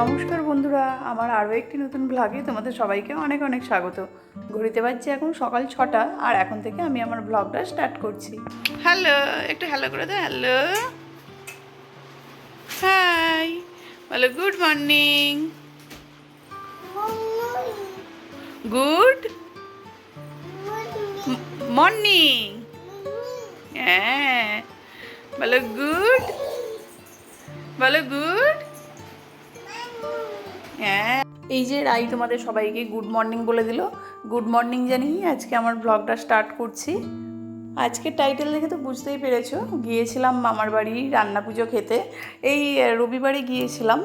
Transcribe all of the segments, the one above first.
নমস্কার বন্ধুরা আমার আরও একটি নতুন ব্লগে তোমাদের সবাইকে অনেক অনেক স্বাগত। ঘড়িতে বাজছে এখন সকাল ছটা আর এখন থেকে আমি আমার ব্লগটা স্টার্ট করছি। হ্যালো একটু হ্যালো করে দাও হ্যালো। হাই বলো গুড মর্নিং গুড মর্নিং হ্যাঁ বলো গুড বলো গুড হ্যাঁ। এই যে রাই তোমাদের সবাইকে গুড মর্নিং বলে দিল। গুড মর্নিং জানিয়ে আজকে আমার ব্লগটা স্টার্ট করছি। আজকে টাইটেল দেখে তো বুঝতেই পেরেছ, গিয়েছিলাম মামার বাড়ি রান্না পুজো খেতে। এই রবিবারে গিয়েছিলাম।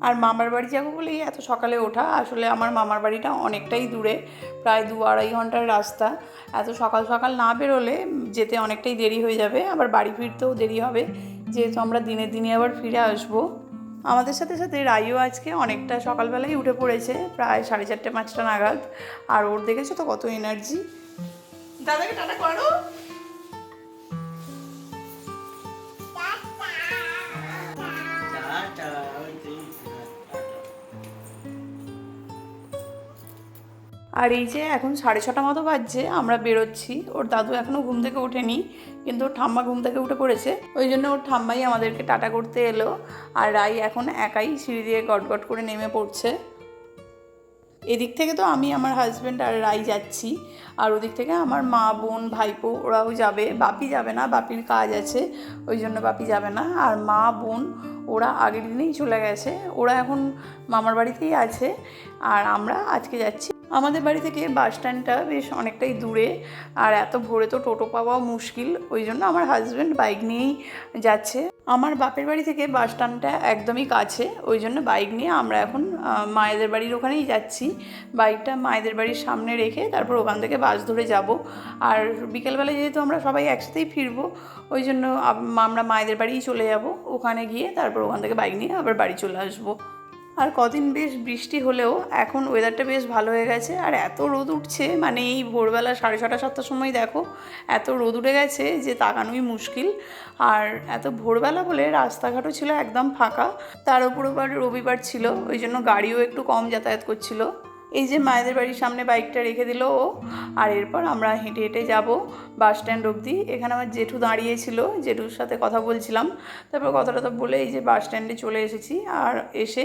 আর মামার বাড়ি যাব বলেই এত সকালে ওঠা, আসলে আমার মামার বাড়িটা অনেকটাই দূরে, প্রায় দু আড়াই ঘণ্টার রাস্তা। এত সকাল সকাল না বেরোলে যেতে অনেকটাই দেরি হয়ে যাবে, আবার বাড়ি ফিরতেও দেরি হবে। যেহেতু আমরা দিনে দিনে আবার ফিরে আসব। আমাদের সাথে সাথে রাইও আজকে অনেকটা সকালবেলায় উঠে পড়েছে, প্রায় সাড়ে চারটে পাঁচটা নাগাদ। আর ওর দেখেছ তো কত এনার্জি দাদাকে টাটা করো। আর এই যে এখন সাড়ে ছটা মতো বাজছে, আমরা বেরোচ্ছি। ওর দাদু এখনও ঘুম থেকে ওঠেনি, কিন্তু ওর ঠাম্মা ঘুম থেকে উঠে পড়েছে। ওই জন্য ওর ঠাম্মাই আমাদেরকে টাটা করতে এলো। আর রাই এখন একাই সিঁড়ি দিয়ে গট গট করে নেমে পড়ছে। এদিক থেকে তো আমি, আমার হাজব্যান্ড আর রাই যাচ্ছি। আর ওদিক থেকে আমার মা, বোন, ভাইপো, ওরাও যাবে। বাপি যাবে না, বাপির কাজ আছে, ওই জন্য বাপি যাবে না। আর মা, বোন, ওরা আগের দিনেই চলে গেছে। ওরা এখন মামার বাড়িতেই আছে। আর আমরা আজকে যাচ্ছি আমাদের বাড়ি থেকে বাস স্ট্যান্ডটা বেশ অনেকটাই দূরে, আর এত ভোরে তো টোটো পাওয়াও মুশকিল, ওই জন্য আমার হাজব্যান্ড বাইক নিয়েই যাচ্ছে। আমার বাপের বাড়ি থেকে বাস স্ট্যান্ডটা একদমই কাছে, ওই জন্য বাইক নিয়ে আমরা এখন মায়েদের বাড়ির ওখানেই যাচ্ছি। বাইকটা মায়েদের বাড়ির সামনে রেখে তারপর ওখান থেকে বাস ধরে যাব। আর বিকেলবেলা যেহেতু আমরা সবাই একসাথেই ফিরবো, ওই জন্য আমরা মায়েদের বাড়িই চলে যাব। ওখানে গিয়ে তারপর ওখান থেকে বাইক নিয়ে আবার বাড়ি চলে আসব। আর কদিন বেশ বৃষ্টি হলেও এখন ওয়েদারটা বেশ ভালো হয়ে গেছে। আর এত রোদ উঠছে মানে এই ভোরবেলা সাড়ে ছটা, সাতটার সময় দেখো, এত রোদ উঠে গেছে যে তাকানোই মুশকিল। আর এত ভোরবেলা বলে রাস্তাঘাটও ছিল একদম ফাঁকা। তার উপর আবার রবিবার ছিল, ওই জন্য গাড়িও একটু কম যাতায়াত করছিল। এই যে মায়েদের বাড়ির সামনে বাইকটা রেখে দিল ও। আর এরপর আমরা হেঁটে হেঁটে যাব বাস স্ট্যান্ড অবধি। এখানে আমার জেঠু দাঁড়িয়েছিল জেঠুর সাথে কথা বলছিলাম। তারপর কথা টথা বলে এই যে বাস স্ট্যান্ডে চলে এসেছি। আর এসে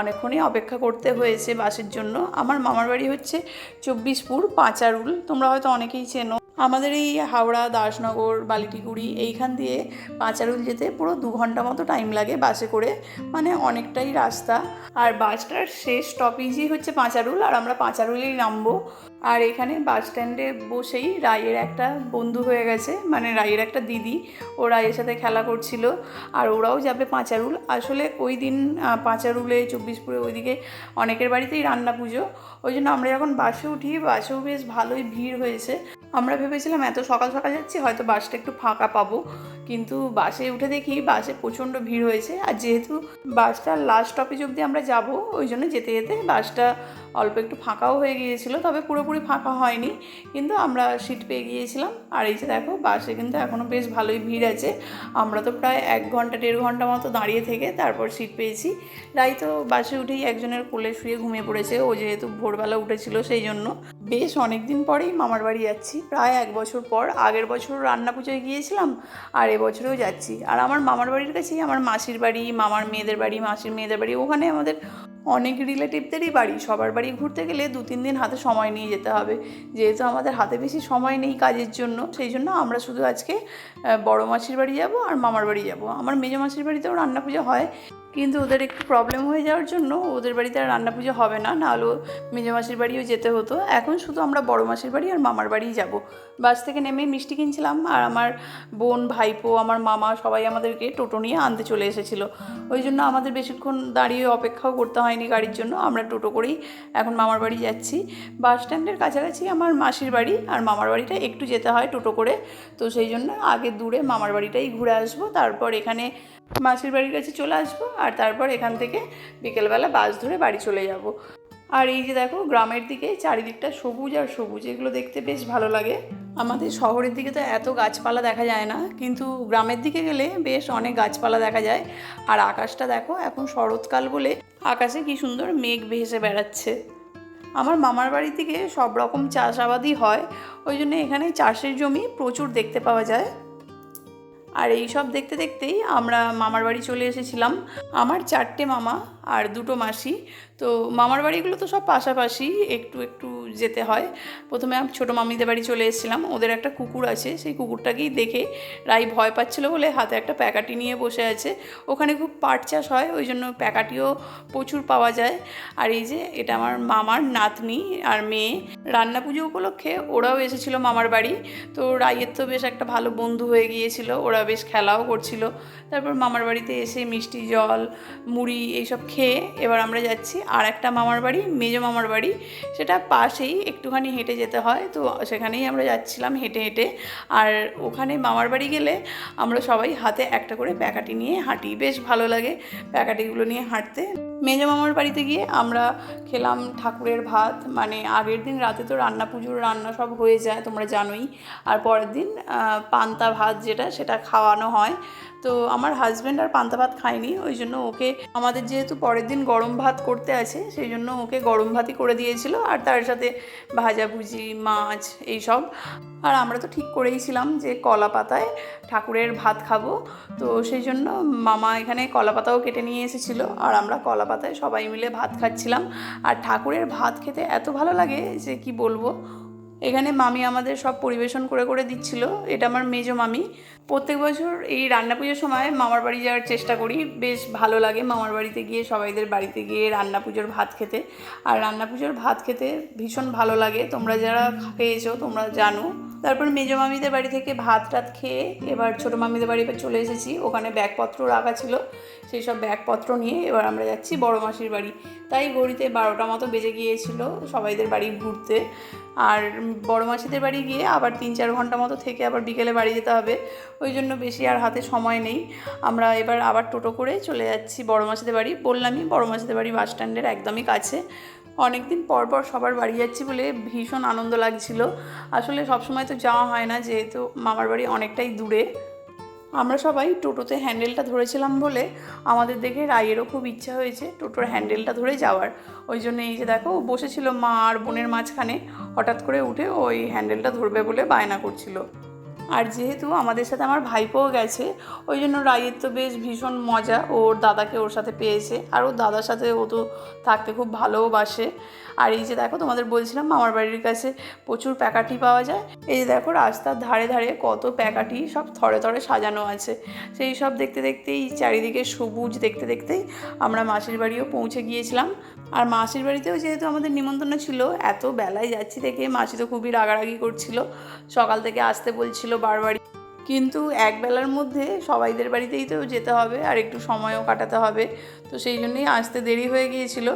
অনেকক্ষণই অপেক্ষা করতে হয়েছে বাসের জন্য। আমার মামার বাড়ি হচ্ছে চব্বিশপুর পাঁচারুল। তোমরা হয়তো অনেকেই চেনো। আমাদের এই হাওড়া, দাসনগর, বালিটিগুড়ি এইখান দিয়ে পাঁচারুল যেতে পুরো দু ঘণ্টা মতো টাইম লাগে বাসে করে। মানে অনেকটাই রাস্তা। আর বাসটার শেষ স্টপেজই হচ্ছে পাঁচারুল আর আমরা পাঁচারুলেই নামবো। আর এখানে বাস স্ট্যান্ডে বসেই রায়ের একটা বন্ধু হয়ে গেছে। মানে রায়ের একটা দিদি। ও রায়ের সাথে খেলা করছিল। আর ওরাও যাবে পাঁচারুল। আসলে ওই দিন পাঁচারুলে চব্বিশপুরে ওইদিকে অনেকের বাড়িতেই রান্না পুজো। ওই জন্য আমরা যখন বাসে উঠি, বাসেও বেশ ভালোই ভিড় হয়েছে। আমরা ভেবেছিলাম এত সকাল সকাল যাচ্ছি, হয়তো বাসটা একটু ফাঁকা পাবো। কিন্তু বাসে উঠে দেখি বাসে প্রচণ্ড ভিড় হয়েছে। আর যেহেতু বাসটা লাস্ট স্টপেজ অবধি আমরা যাব, ওই জন্য যেতে যেতে বাসটা অল্প একটু ফাঁকাও হয়ে গিয়েছিল, তবে পুরোপুরি ফাঁকা হয়নি। কিন্তু আমরা সিট পেয়ে গিয়েছিলাম। আর এই যে দেখো, বাসে কিন্তু এখনও বেশ ভালোই ভিড় আছে। আমরা তো প্রায় এক ঘণ্টা, দেড় ঘণ্টা মতো দাঁড়িয়ে থেকে তারপর সিট পেয়েছি। রাই তো বাসে উঠেই একজনের কোলে শুয়ে ঘুমিয়ে পড়েছে। ও যেহেতু ভোরবেলা উঠেছিল সেই জন্য। বেশ অনেক দিন পরেই মামার বাড়ি যাচ্ছি। প্রায় এক বছর পর, আগের বছর রান্না পুজোয় গিয়েছিলাম, আর এবছরেও যাচ্ছি। আর আমার মামার বাড়ির কাছেই আমার মাসির বাড়ি, মামার মেয়েদের বাড়ি, মাসির মেয়েদের বাড়ি, ওখানে আমাদের অনেক রিলেটিভদেরই বাড়ি, সবার বাড়ি ঘুরতে গেলে দু, তিন দিন হাতে সময় নিয়ে যেতে হবে। যেহেতু আমাদের হাতে বেশি সময় নেই কাজের জন্য, সেই জন্য আমরা শুধু আজকে বড় মাসির বাড়ি যাব আর মামার বাড়ি যাব। আমার মেজো মাসির বাড়িতেও রান্না পুজো হয়। কিন্তু ওদের একটু প্রবলেম হয়ে যাওয়ার জন্য ওদের বাড়িতে আর রান্না পুজো হবে না। নাহলেও মেজো মাসির বাড়িও যেতে হতো। এখন শুধু আমরা বড় মাসির বাড়ি আর মামার বাড়িই যাব। বাস থেকে নেমে মিষ্টি কিনছিলাম আর আমার বোন, ভাইপো, আমার মামা সবাই আমাদেরকে টোটো নিয়ে আনতে চলে এসেছিল। ওই জন্য আমাদের বেশিক্ষণ দাঁড়িয়ে অপেক্ষাও করতে হয়নি গাড়ির জন্য। আমরা টোটো করেই এখন মামার বাড়ি যাচ্ছি। বাস স্ট্যান্ডের কাছাকাছি আমার মাসির বাড়ি আর মামার বাড়িটা একটু যেতে হয় টোটো করে। তো সেই জন্য আগে দূরে মামার বাড়িটাই ঘুরে আসব। তারপর এখানে মাসির বাড়ির কাছে চলে আসব আর তারপর এখান থেকে বিকেলবেলা বাস ধরে বাড়ি চলে যাব। আর এই যে দেখো, গ্রামের দিকে চারিদিকটা সবুজ আর সবুজ, এগুলো দেখতে বেশ ভালো লাগে। আমাদের শহরের দিকে তো এত গাছপালা দেখা যায় না, কিন্তু গ্রামের দিকে গেলে বেশ অনেক গাছপালা দেখা যায়। আর আকাশটা দেখো, এখন শরৎকাল বলে আকাশে কি সুন্দর মেঘ ভেসে বেড়াচ্ছে। আমার মামার বাড়ি থেকে সব রকম চাষাবাদই হয়, ওই জন্য এখানে চাষের জমি প্রচুর দেখতে পাওয়া যায়। আর এই সব দেখতে দেখতেই আমরা মামার বাড়ি চলে এসেছিলাম। আমার চারটে মামা আর দুটো মাসি। তো মামার বাড়িগুলো তো সব পাশাপাশি একটু একটু যেতে হয়। প্রথমে আমি ছোটো মামিদের বাড়ি চলে এসেছিলাম। ওদের একটা কুকুর আছে, সেই কুকুরটাকেই দেখে রাই ভয় পাচ্ছিল বলে হাতে একটা প্যাকাটি নিয়ে বসে আছে। ওখানে খুব পাট চাষ হয়, ওই জন্য প্যাকাটিও প্রচুর পাওয়া যায়। আর এই যে এটা আমার মামার নাতনি আর মেয়ে। রান্না পুজো উপলক্ষে ওরাও এসেছিল মামার বাড়ি। তো রাইয়ের তো বেশ একটা ভালো বন্ধু হয়ে গিয়েছিল, ওরা বেশ খেলাও করছিল। তারপর মামার বাড়িতে এসে মিষ্টি জল, মুড়ি এইসব খেয়ে এবার আমরা যাচ্ছি আর একটা মামার বাড়ি, মেজো মামার বাড়ি। সেটা পাশেই একটুখানি হেঁটে যেতে হয়, তো সেখানেই আমরা যাচ্ছিলাম হেঁটে হেঁটে। আর ওখানে মামার বাড়ি গেলে আমরা সবাই হাতে একটা করে প্যাকাটি নিয়ে হাঁটি, বেশ ভালো লাগে প্যাকাটিগুলো নিয়ে হাঁটতে। মেজো মামার বাড়িতে গিয়ে আমরা খেলাম ঠাকুরের ভাত মানে আগের দিন রাতে তো রান্না, পুজোর রান্না সব হয়ে যায়, তোমরা জানোই। আর পরের দিন পান্তা ভাত যেটা, সেটা খাওয়ানো হয়। তো আমার হাজব্যান্ড আর পান্তা ভাত খায়নি, ওই জন্য ওকে আমাদের যেহেতু পরের দিন গরম ভাত করতে আছে, সেই জন্য ওকে গরম ভাতই করে দিয়েছিল, আর তার সাথে ভাজাভুজি মাছ এইসব। আর আমরা তো ঠিক করেইছিলাম যে কলা পাতায় ঠাকুরের ভাত খাব, তো সেই জন্য মামা এখানে কলা পাতাও কেটে নিয়ে এসেছিল, আর আমরা কলা পাতায় সবাই মিলে ভাত খাচ্ছিলাম। আর ঠাকুরের ভাত খেতে এত ভালো লাগে যে কি বলব, এখানে মামি আমাদের সব পরিবেশন করে করে দিচ্ছিল, এটা আমার মেজো মামি প্রত্যেক বছর এই রান্না পুজোর সময় মামার বাড়ি যাওয়ার চেষ্টা করি। বেশ ভালো লাগে মামার বাড়িতে গিয়ে, সবাইদের বাড়িতে গিয়ে রান্না পুজোর ভাত খেতে। আর রান্না পুজোর ভাত খেতে ভীষণ ভালো লাগে। তোমরা যারা খেয়েছো, তোমরা জানো। তারপর মেজো মামিদের বাড়ি থেকে ভাত টাত খেয়ে এবার ছোটো মামিদের বাড়ি চলে এসেছি। ওখানে ব্যাগপত্র রাখা ছিল। সেই সব ব্যাগপত্র নিয়ে এবার আমরা যাচ্ছি বড় মাসির বাড়ি। তাই ঘড়িতে বারোটা মতো বেজে গিয়েছিল সবাইদের বাড়ি ঘুরতে। আর বড় মাসিদের বাড়ি গিয়ে আবার তিন চার ঘণ্টা মতো থেকে আবার বিকেলে বাড়ি যেতে হবে। ওই জন্য বেশি আর হাতে সময় নেই। আমরা এবার আবার টোটো করে চলে যাচ্ছি বড় মাসিদের বাড়ি। বললামই বড় মাসিদের বাড়ি বাস স্ট্যান্ডের একদমই কাছে। অনেকদিন পর পর সবার বাড়ি যাচ্ছি বলে ভীষণ আনন্দ লাগছিল। আসলে সবসময় তো যাওয়া হয় না, যেহেতু মামার বাড়ি অনেকটাই দূরে। আমরা সবাই টোটোতে হ্যান্ডেলটা ধরেছিলাম বলে আমাদের দেখে রায়েরও খুব ইচ্ছা হয়েছে টোটোর হ্যান্ডেলটা ধরে যাওয়ার। ওই জন্য এই যে দেখো, ও বসেছিল মা আর বোনের মাঝখানে। হঠাৎ করে উঠে ওই হ্যান্ডেলটা ধরবে বলে বায়না করছিল। আর যেহেতু আমাদের সাথে আমার ভাইপোও গেছে, ওই জন্য রায়ের তো বেশ ভীষণ মজা। ওর দাদাকে ওর সাথে পেয়েছে। আর ওর দাদার সাথে ও তো থাকতে খুব ভালোবাসে আর এই যে দেখো, তোমাদের বলছিলাম মামার বাড়ির কাছে প্রচুর প্যাকাটি পাওয়া যায়। এই যে দেখো, রাস্তার ধারে ধারে কত প্যাকাটি সব থরে থরে সাজানো আছে। সেই সব দেখতে দেখতেই চারিদিকে সবুজ দেখতে দেখতেই আমরা মাসির বাড়িও পৌঁছে গিয়েছিলাম। আর মাসির বাড়িতেও যেহেতু আমাদের নিমন্ত্রণ ছিল, এত বেলায় যাচ্ছি দেখে মাসি তো খুবই রাগারাগি করছিল। সকাল থেকে আসতে বলছিল বারবারই কিন্তু এক বেলার মধ্যে সবাইদের বাড়িতেই তো যেতে হবে আর একটু সময়ও কাটাতে হবে। তো সেই জন্যই আসতে দেরি হয়ে গিয়েছিল।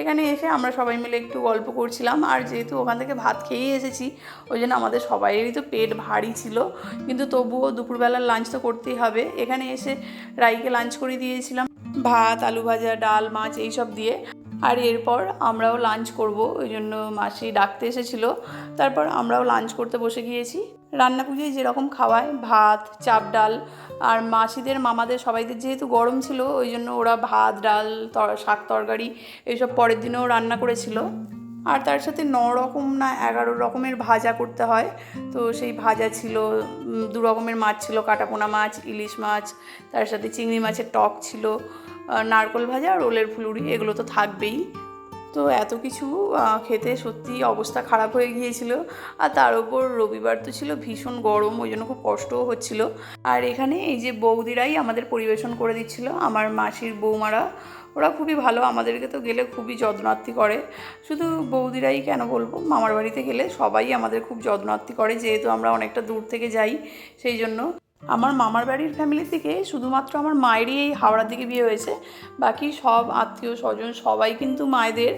এখানে এসে আমরা সবাই মিলে একটু গল্প করছিলাম। আর যেহেতু ওখান থেকে ভাত খেয়েই এসেছি, ওই জন্য আমাদের সবাইয়েরই তো পেট ভারী ছিল। কিন্তু তবুও দুপুরবেলার লাঞ্চ তো করতেই হবে। এখানে এসে রাইকে লাঞ্চ করে দিয়েছিলাম। ভাত, আলু ভাজা, ডাল, মাছ, এইসব দিয়ে। আর এরপর আমরাও লাঞ্চ করব, ওই জন্য মাসি ডাকতে এসেছিল। তারপর আমরাও লাঞ্চ করতে বসে গিয়েছি। রান্না পুজোয় যেরকম খাওয়ায়, ভাত, চাপ ডাল, আর মাসিদের, মামাদের, সবাইদের যেহেতু গরম ছিল, ওই জন্য ওরা ভাত, ডাল শাক তরকারি এইসব পরের দিনেও রান্না করেছিল। আর তার সাথে ন রকম না এগারো রকমের ভাজা করতে হয়। তো সেই ভাজা ছিল দু রকমের মাছ ছিল, কাটাপোনা মাছ, ইলিশ মাছ, তার সাথে চিংড়ি মাছের টক ছিল নারকোল ভাজা আর ওলের ফুলুরি, এগুলো তো থাকবেই। তো এত কিছু খেতে সত্যি অবস্থা খারাপ হয়ে গিয়েছিল। আর তার উপর রবিবার তো ছিল ভীষণ গরম, ওই জন্য খুব কষ্টও হচ্ছিল। আর এখানে এই যে বৌদিরাই আমাদের পরিবেশন করে দিচ্ছিল, আমার মাসির বৌমারা ওরা খুবই ভালো, আমাদেরকে তো গেলে খুবই যত্নার্থী করে। শুধু বৌদিরাই কেন বলব, মামার বাড়িতে গেলে সবাই আমাদের খুব যত্নার্থী করে, যেহেতু আমরা অনেকটা দূর থেকে যাই সেই জন্য। আমার মামার বাড়ির ফ্যামিলি থেকে শুধুমাত্র আমার মায়েরই এই হাওড়ার দিকে বিয়ে হয়েছে, বাকি সব আত্মীয় স্বজন সবাই কিন্তু মায়েদের।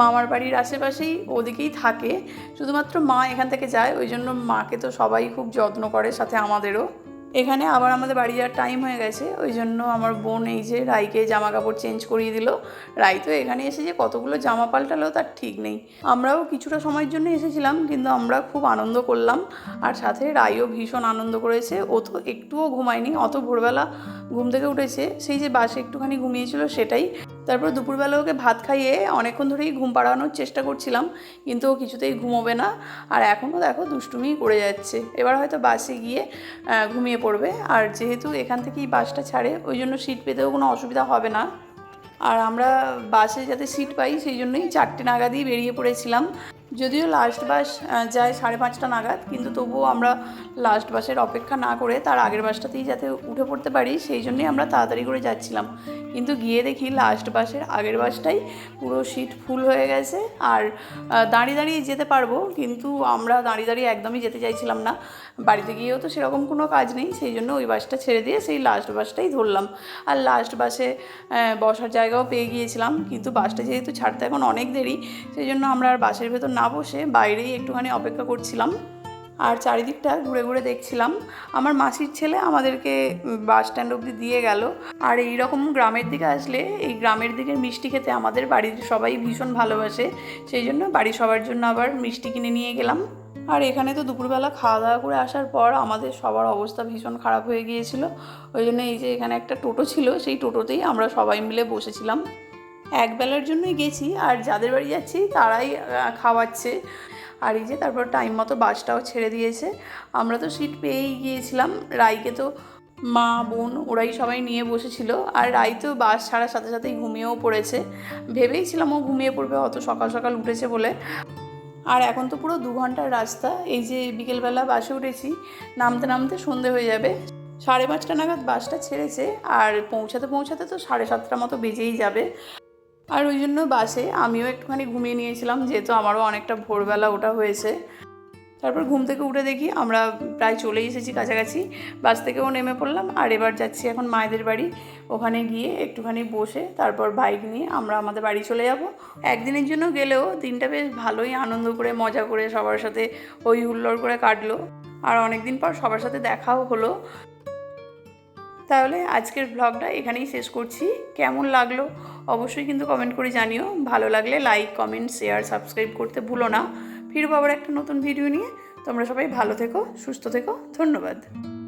মামার বাড়ির আশেপাশেই ওদিকেই থাকে, শুধুমাত্র মা এখান থেকে যায়, ওই জন্য মাকে তো সবাই খুব যত্ন করে, সাথে আমাদেরও। এখানে আবার আমাদের বাড়ি যাওয়ার টাইম হয়ে গেছে ওই জন্য আমার বোন এই যে রাইকে জামা কাপড় চেঞ্জ করিয়ে দিল। রাই তো এখানে এসে যে কতগুলো জামা পাল্টালো তার ঠিক নেই। আমরাও কিছুটা সময়ের জন্য এসেছিলাম, কিন্তু আমরা খুব আনন্দ করলাম। আর সাথে রাইও ভীষণ আনন্দ করেছে, ও তো একটুও ঘুমায়নি, অত ভোরবেলা ঘুম থেকে উঠেছে। সেই যে বাসে একটুখানি ঘুমিয়েছিল সেটাই তারপর দুপুরবেলা ওকে ভাত খাইয়ে অনেকক্ষণ ধরেই ঘুম পাড়ানোর চেষ্টা করছিলাম, কিন্তু ও কিছুতেই ঘুমোবে না। আর এখনও দেখো দুষ্টুমি করে যাচ্ছে। এবার হয়তো বাসে গিয়ে ঘুমিয়ে পড়বে। আর যেহেতু এখান থেকেই বাসটা ছাড়ে, ওই জন্য সিট পেতেও কোনো অসুবিধা হবে না। আর আমরা বাসে যাতে সিট পাই, সেই জন্যই চারটে নাগাদই বেরিয়ে পড়েছিলাম। যদিও লাস্ট বাস যায় সাড়ে পাঁচটা নাগাদ, কিন্তু তবুও আমরা লাস্ট বাসের অপেক্ষা না করে তার আগের বাসটাতেই যাতে উঠে পড়তে পারি, সেই জন্যই আমরা তাড়াতাড়ি করে যাচ্ছিলাম। কিন্তু গিয়ে দেখি লাস্ট বাসের আগের বাসটাই পুরো সিট ফুল হয়ে গেছে। আর দাঁড়িয়ে দাঁড়িয়ে যেতে পারব, কিন্তু আমরা দাঁড়িয়ে দাঁড়িয়ে একদমই যেতে চাইছিলাম না। বাড়িতে গিয়েও তো সেরকম কোনো কাজ নেই, সেই জন্য ওই বাসটা ছেড়ে দিয়ে সেই লাস্ট বাসটাই ধরলাম। আর লাস্ট বাসে বসার জায়গাও পেয়ে গিয়েছিলাম, কিন্তু বাসটা যেহেতু ছাড়তে এখন অনেক দেরি, সেই জন্য আমরা আর বাসের ভেতর না বসে বাইরেই একটুখানি অপেক্ষা করছিলাম। আর চারিদিকটা ঘুরে ঘুরে দেখছিলাম। আমার মাসির ছেলে আমাদেরকে বাস স্ট্যান্ড অবধি দিয়ে গেল। আর এই রকম গ্রামের দিকে আসলে এই গ্রামের দিকের মিষ্টি খেতে আমাদের বাড়ির সবাই ভীষণ ভালোবাসে। সেই জন্য বাড়ির সবার জন্য আবার মিষ্টি কিনে নিয়ে গেলাম। আর এখানে তো দুপুরবেলা খাওয়া দাওয়া করে আসার পর আমাদের সবার অবস্থা ভীষণ খারাপ হয়ে গিয়েছিল। ওই জন্য এই যে এখানে একটা টোটো ছিল, সেই টোটোতেই আমরা সবাই মিলে বসেছিলাম। এক বেলার জন্যই গেছি, আর যাদের বাড়ি যাচ্ছি তারাই খাওয়াচ্ছে। আর এই যে তারপর টাইম মতো বাসটাও ছেড়ে দিয়েছে। আমরা তো সিট পেয়েই গিয়েছিলাম। রাইকে তো মা, বোন ওরাই সবাই নিয়ে বসেছিল। আর রাই তো বাস ছাড়ার সাথে সাথেই ঘুমিয়েও পড়েছে। ভেবেইছিলাম ও ঘুমিয়ে পড়বে, অত সকাল সকাল উঠেছে বলে। আর এখন তো পুরো দু ঘণ্টার রাস্তা। এই যে বিকেলবেলা বাসে উঠেছি, নামতে নামতে সন্ধে হয়ে যাবে। সাড়ে পাঁচটা নাগাদ বাসটা ছেড়েছে, আর পৌঁছাতে পৌঁছাতে তো সাড়ে সাতটা মতো বেজেই যাবে। আর ওই জন্য বাসে আমিও একটুখানি ঘুমিয়ে নিয়েছিলাম, যেহেতু আমারও অনেকটা ভোরবেলা ওটা হয়েছে। তারপর ঘুম থেকে উঠে দেখি আমরা প্রায় চলে এসেছি কাছাকাছি। বাস থেকেও নেমে পড়লাম, আর এবার যাচ্ছি এখন মায়েদের বাড়ি। ওখানে গিয়ে একটুখানি বসে তারপর বাইক নিয়ে আমরা আমাদের বাড়ি চলে যাব। একদিনের জন্য গেলেও দিনটা বেশ ভালোই আনন্দ করে, মজা করে সবার সাথে হই হুল্লোড় করে কাটলো। আর অনেকদিন পর সবার সাথে দেখাও হলো। তাহলে আজকের ব্লগটা এখানেই শেষ করছি। কেমন লাগল অবশ্যই কিন্তু কমেন্ট করে জানিও। ভালো লাগলে লাইক কমেন্ট শেয়ার সাবস্ক্রাইব করতে ভুলো না। ফিরবো আবার একটা নতুন ভিডিও নিয়ে। তোমরা সবাই ভালো থেকো, সুস্থ থেকো। ধন্যবাদ।